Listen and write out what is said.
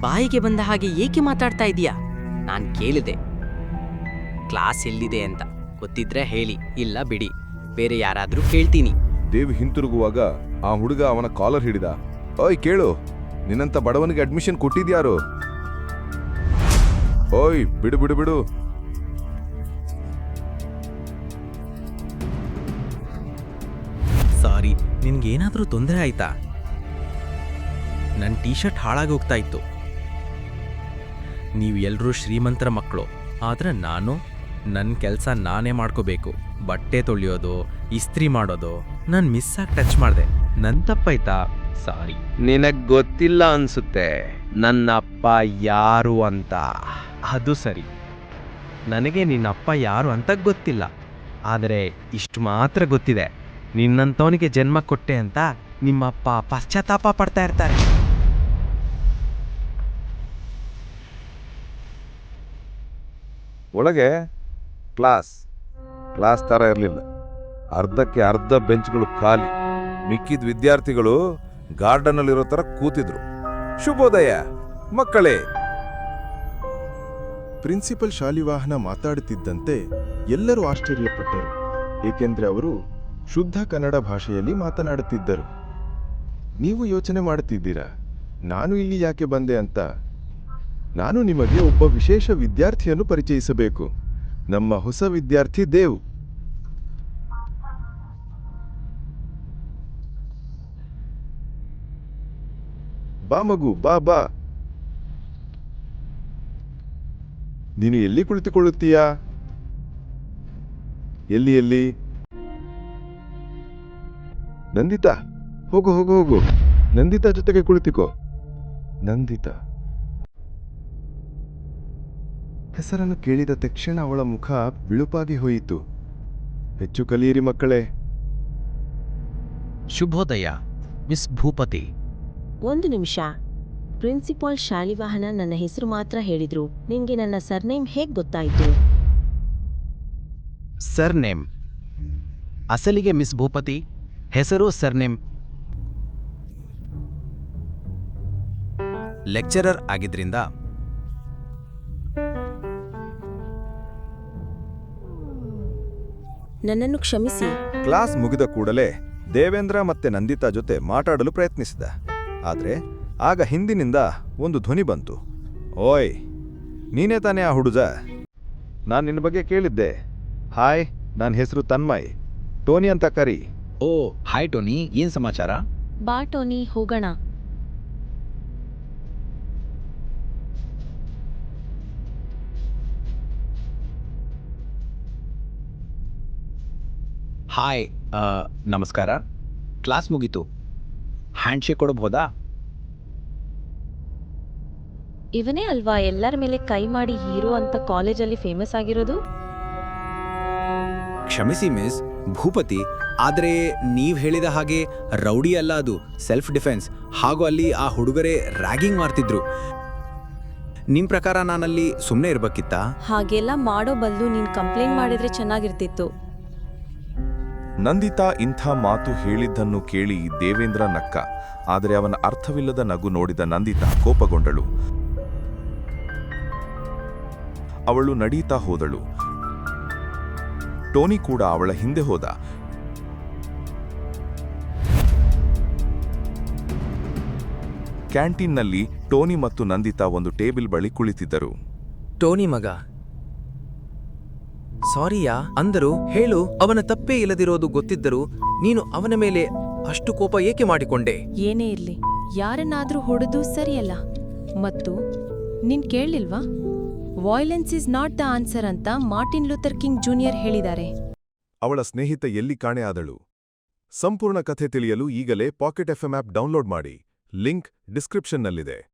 ಬಾಯಿಗೆ ಬಂದ ಹಾಗೆ ಏಕೆ ಮಾತಾಡ್ತಾ ಇದೀಯಾ? ನಾನು ಕೇಳಿದೆ. ಕ್ಲಾಸ್ ಎಲ್ಲಿದೆ ಅಂತ. ಗೊತ್ತಿದ್ರೆ ಹೇಳಿ ಇಲ್ಲ ಬಿಡಿ. ಬೇರೆ ಯಾರಾದರೂ ಕೇಳ್ತೀನಿ. ದೇವ್ ಹಿಂತಿರುಗುವಾಗ ಆ ಹುಡುಗ ಅವನ ಕಾಲರ್ ಹಿಡಿದ. ಓಯ್ ಕೇಳು. ನಿನ್ನಂತ ಬಡವನಿಗೆ ಅಡ್ಮಿಷನ್ ಕೊಟ್ಟಿದ್ಯಾರು? ಓಯ್ ಬಿಡು ಬಿಡು ಬಿಡು. ಸಾರಿ ನಿನ್ಗೇನಾದ್ರೂ ತೊಂದರೆ ಆಯ್ತಾ? ನನ್ನ ಟೀ ಶರ್ಟ್ ಹಾಳಾಗಿ ಹೋಗ್ತಾ ಇತ್ತು. ನೀವು ಎಲ್ಲರೂ ಶ್ರೀಮಂತರ ಮಕ್ಕಳು. ಆದರೆ ನಾನು ನನ್ನ ಕೆಲಸ ನಾನೇ ಮಾಡ್ಕೋಬೇಕು. ಬಟ್ಟೆ ತೊಳೆಯೋದು ಇಸ್ತ್ರಿ ಮಾಡೋದು ನಾನು ಮಿಸ್ ಆಗಿ ಟಚ್ ಮಾಡಿದೆ. ನನ್ನ ತಪ್ಪಾಯ್ತಾ? ಸಾರಿ ನಿನಗೆ ಗೊತ್ತಿಲ್ಲ ಅನ್ಸುತ್ತೆ ನನ್ನ ಅಪ್ಪ ಯಾರು ಅಂತ. ಅದು ಸರಿ. ನನಗೆ ನಿನ್ನ ಅಪ್ಪ ಯಾರು ಅಂತ ಗೊತ್ತಿಲ್ಲ. ಆದರೆ ಇಷ್ಟು ಮಾತ್ರ ಗೊತ್ತಿದೆ. ನಿನ್ನಂಥವನಿಗೆ ಜನ್ಮ ಕೊಟ್ಟೆ ಅಂತ ನಿಮ್ಮಪ್ಪ ಪಶ್ಚಾತ್ತಾಪ ಪಡ್ತಾ ಇರ್ತಾರೆ. ಒಳಗೆ ಕ್ಲಾಸ್ ಕ್ಲಾಸ್ ಥರ ಇರಲಿಲ್ಲ. ಅರ್ಧಕ್ಕೆ ಅರ್ಧ ಬೆಂಚ್ಗಳು ಖಾಲಿ. ಮಿಕ್ಕಿದ ವಿದ್ಯಾರ್ಥಿಗಳು ಗಾರ್ಡನ್ನಲ್ಲಿರೋ ಥರ ಕೂತಿದ್ರು. ಶುಭೋದಯ, ಮಕ್ಕಳೇ! ಪ್ರಿನ್ಸಿಪಲ್ ಶಾಲಿವಾಹನ ಮಾತಾಡುತ್ತಿದ್ದಂತೆ ಎಲ್ಲರೂ ಆಶ್ಚರ್ಯಪಟ್ಟರು. ಏಕೆಂದರೆ ಅವರು ಶುದ್ಧ ಕನ್ನಡ ಭಾಷೆಯಲ್ಲಿ ಮಾತನಾಡುತ್ತಿದ್ದರು. ನೀವು ಯೋಚನೆ ಮಾಡುತ್ತಿದ್ದೀರಾ? ನಾನು ಇಲ್ಲಿ ಯಾಕೆ ಬಂದೆ ಅಂತ ನಾನು ನಿಮಗೆ ಒಬ್ಬ ವಿಶೇಷ ವಿದ್ಯಾರ್ಥಿಯನ್ನು ಪರಿಚಯಿಸಬೇಕು. ನಮ್ಮ ಹೊಸ ವಿದ್ಯಾರ್ಥಿ ದೇವ್. ಬಾ ಮಗು, ಬಾ ಬಾ. ನೀನು ಎಲ್ಲಿ ಕುಳಿತುಕೊಳ್ಳುತ್ತೀಯಾ? ಎಲ್ಲಿ ಎಲ್ಲಿ? ನಂದಿತಾ, ಹೋಗು ಹೋಗು ಹೋಗು. ನಂದಿತಾ ಜೊತೆಗೆ ಕುಳಿತುಕೋ. ನಂದಿತಾ. ಹೆಸರನ್ನು ಕೇಳಿದ ತಕ್ಷಣ ಅವಳ ಮುಖ ಬಿಳುಪಾಗಿ ಹೋಯಿತು. ಹೆಚ್ಚು ಕಲಿಯಿರಿ ಮಕ್ಕಳೇ. ಶುಭೋದಯ ಮಿಸ್ ಭೂಪತಿ. ಒಂದು ನಿಮಿಷ. ಪ್ರಿನ್ಸಿಪಾಲ್ ಶಾಲಿವಾಹನ ನನ್ನ ಹೆಸರು ಮಾತ್ರ ಹೇಳಿದ್ರು. ನಿಮಗೆ ನನ್ನ ಸರ್ನೇಮ್ ಹೇಗ್ ಗೊತ್ತಾಯಿತು? ಸರ್ನೇಮ್. ಅಸಲಿಗೆ ಮಿಸ್ ಭೂಪತಿ. ಹೆಸರು ಸರ್ನೇಮ್. ಲೆಕ್ಚರರ್ ಆಗಿದ್ರಿಂದ ನನ್ನನ್ನು ಕ್ಷಮಿಸಿ. ಕ್ಲಾಸ್ ಮುಗಿದ ಕೂಡಲೇ ದೇವೇಂದ್ರ ಮತ್ತೆ ನಂದಿತಾ ಜೊತೆ ಮಾತಾಡಲು ಪ್ರಯತ್ನಿಸಿದ. ಆದರೆ ಆಗ ಹಿಂದಿನಿಂದ ಒಂದು ಧ್ವನಿ ಬಂತು. ಓಯ್ ನೀನೇ ತಾನೇ ಆ ಹುಡುಗ? ನಾನು ನಿನ್ನ ಬಗ್ಗೆ ಕೇಳಿದ್ದೆ. ಹಾಯ್ ನನ್ನ ಹೆಸರು ತನ್ಮಯ್. ಟೋನಿ ಅಂತ ಕರಿ. ಓ ಹಾಯ್ ಟೋನಿ ಏನ್ ಸಮಾಚಾರ? ಬಾ ಟೋನಿ ಹೋಗೋಣ. ಹಾಯ್ ಆ, ನಮಸ್ಕಾರ. ಕ್ಲಾಸ್ ಮುಗೀತು. ಹ್ಯಾಂಡ್ಶೇಕ್ ಕೊಡಬಹುದಾ ಇವನೇ ಅಲ್ವಾ ಎಲ್ಲರ ಮೇಲೆ ಕೈ ಮಾಡಿ ಹೀರೋ ಅಂತ ಕಾಲೇಜಲ್ಲಿ ಫೇಮಸ್ ಆಗಿರೋದು? ಕ್ಷಮಿಸಿ ಮಿಸ್ ಭೂಪತಿ ಆದರೆ ನೀವು ಹೇಳಿದ ಹಾಗೆ ರೌಡಿ ಅಲ್ಲ ಅದು ಸೆಲ್ಫ್ ಡಿಫೆನ್ಸ್ ಹಾಗೂ ಅಲ್ಲಿ ಆ ಹುಡುಗರೇ ರ್ಯಾಗಿಂಗ್ ಮಾಡ್ತಿದ್ರು. ನಿಮ್ಮ ಪ್ರಕಾರ ನಾನಲ್ಲಿ ಸುಮ್ಮನೆ ಇರಬೇಕಿತ್ತಾ? ಹಾಗೆಲ್ಲ ಮಾಡೋ ಬದಲು ನೀನ್ ಕಂಪ್ಲೇಂಟ್ ಮಾಡಿದ್ರೆ ಚೆನ್ನಾಗಿರ್ತಿತ್ತು. ನಂದಿತಾ ಇಂಥ ಮಾತು ಹೇಳಿದ್ದನ್ನು ಕೇಳಿ ದೇವೇಂದ್ರ ನಕ್ಕ, ಆದರೆ ಅವನ ಅರ್ಥವಿಲ್ಲದ ನಗು ನೋಡಿದ ನಂದಿತಾ ಕೋಪಗೊಂಡಳು. ಅವಳು ನಡೀತಾ ಹೋದಳು. ಟೋನಿ ಕೂಡ ಅವಳ ಹಿಂದೆ ಹೋದ. ಕ್ಯಾಂಟೀನ್ನಲ್ಲಿ ಟೋನಿ ಮತ್ತು ನಂದಿತಾ ಒಂದು ಟೇಬಲ್ ಬಳಿ ಕುಳಿತಿದ್ದರು. ಟೋನಿ ಮಗ ಸಾರಿಯಾ ಅಂದರು ಹೇಳು ಅವನ ತಪ್ಪೇ ಇಲ್ಲದಿರೋದು ಗೊತ್ತಿದ್ದರೂ ನೀನು ಅವನ ಮೇಲೆ ಅಷ್ಟು ಕೋಪ ಏಕೆ ಮಾಡಿಕೊಂಡೆ? ಏನೇ ಇರ್ಲಿ ಯಾರನ್ನಾದ್ರೂ ಹೊಡೆದು ಸರಿಯಲ್ಲ. ಮತ್ತು ನೀನ್ ಕೇಳಲಿಲ್ವಾ? Violence is not the answer ಅಂತ ಮಾರ್ಟಿನ್ ಲೂಥರ್ ಕಿಂಗ್ ಜೂನಿಯರ್ ಹೇಳಿದ್ದಾರೆ. ಅವಳ ಸ್ನೇಹಿತ ಎಲ್ಲಿ ಕಾಣೆ ಆದಳು? ಸಂಪೂರ್ಣ ಕಥೆ ತಿಳಿಯಲು ಈಗಲೇ ಪಾಕೆಟ್ ಎಫ್ಎಂ ಆಪ್ ಡೌನ್ಲೋಡ್ ಮಾಡಿ. ಲಿಂಕ್ ಡಿಸ್ಕ್ರಿಪ್ಷನ್ನಲ್ಲಿದೆ.